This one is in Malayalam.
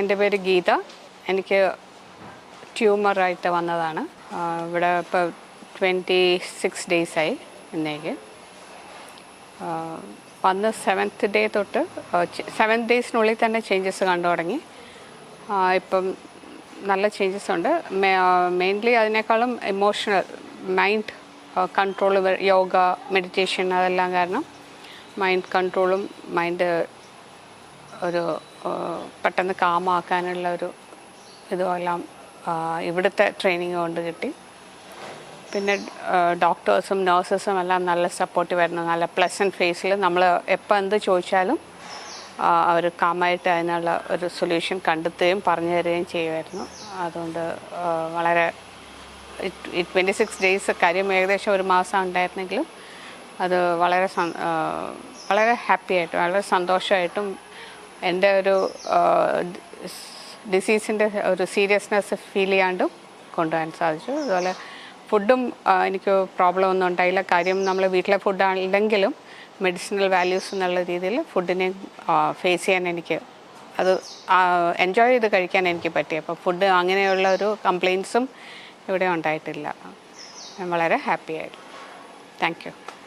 എന്റെ പേര് ഗീത. എനിക്ക് ട്യൂമറായിട്ട് വന്നതാണ്. ഇവിടെ ഇപ്പോൾ ട്വന്റി സിക്സ് ഡേയ്സായി ഇന്നേക്ക് വന്ന് സെവൻത്ത് ഡേ തൊട്ട് സെവൻത്ത് ഡേയ്സിനുള്ളിൽ തന്നെ ചേഞ്ചസ് കണ്ടു തുടങ്ങി. ഇപ്പം നല്ല ചേഞ്ചസ് ഉണ്ട്. മെയിൻലി അതിനേക്കാളും emotional mind control yoga meditation അതെല്ലാം കാരണം മൈൻഡ് കൺട്രോളും മൈൻഡ് ഒരു പെട്ടെന്ന് കാമാക്കാനുള്ള ഒരു ഇതുമെല്ലാം ഇവിടുത്തെ ട്രെയിനിങ് കൊണ്ട് കിട്ടി. പിന്നെ ഡോക്ടേഴ്സും നേഴ്സസും എല്ലാം നല്ല സപ്പോർട്ട് വരുന്നു നല്ല പ്ലസന്റ് ഫേസിൽ നമ്മൾ എപ്പോൾ എന്ത് ചോദിച്ചാലും അവർ കാമായിട്ട് അതിനുള്ള ഒരു സൊല്യൂഷൻ കണ്ടെത്തുകയും പറഞ്ഞു തരികയും ചെയ്യുമായിരുന്നു. അതുകൊണ്ട് വളരെ ട്വന്റി സിക്സ് ഡേയ്സ് കാര്യം ഏകദേശം ഒരു മാസം ഉണ്ടായിരുന്നെങ്കിലും അത് വളരെ വളരെ ഹാപ്പി ആയിട്ടും വളരെ സന്തോഷമായിട്ടും എന്റെ ഒരു ഡിസീസിന്റെ ഒരു സീരിയസ്നെസ് ഫീൽ ചെയ്യാണ്ടും കൊണ്ടുപോകാൻ സാധിച്ചു. അതുപോലെ ഫുഡും എനിക്ക് പ്രോബ്ലം ഒന്നും ഉണ്ടായില്ല. കാര്യം നമ്മൾ വീട്ടിലെ ഫുഡ് ആണെങ്കിലും മെഡിസിനൽ വാല്യൂസ് എന്നുള്ള രീതിയിൽ ഫുഡിനെ ഫേസ് ചെയ്യാൻ എനിക്ക് അത് എൻജോയ് ചെയ്ത് കഴിക്കാൻ എനിക്ക് പറ്റി. അപ്പോൾ ഫുഡ് അങ്ങനെയുള്ള ഒരു കംപ്ലയിൻസും ഇവിടെ ഉണ്ടായിട്ടില്ല. വളരെ ഹാപ്പി താങ്ക് യു.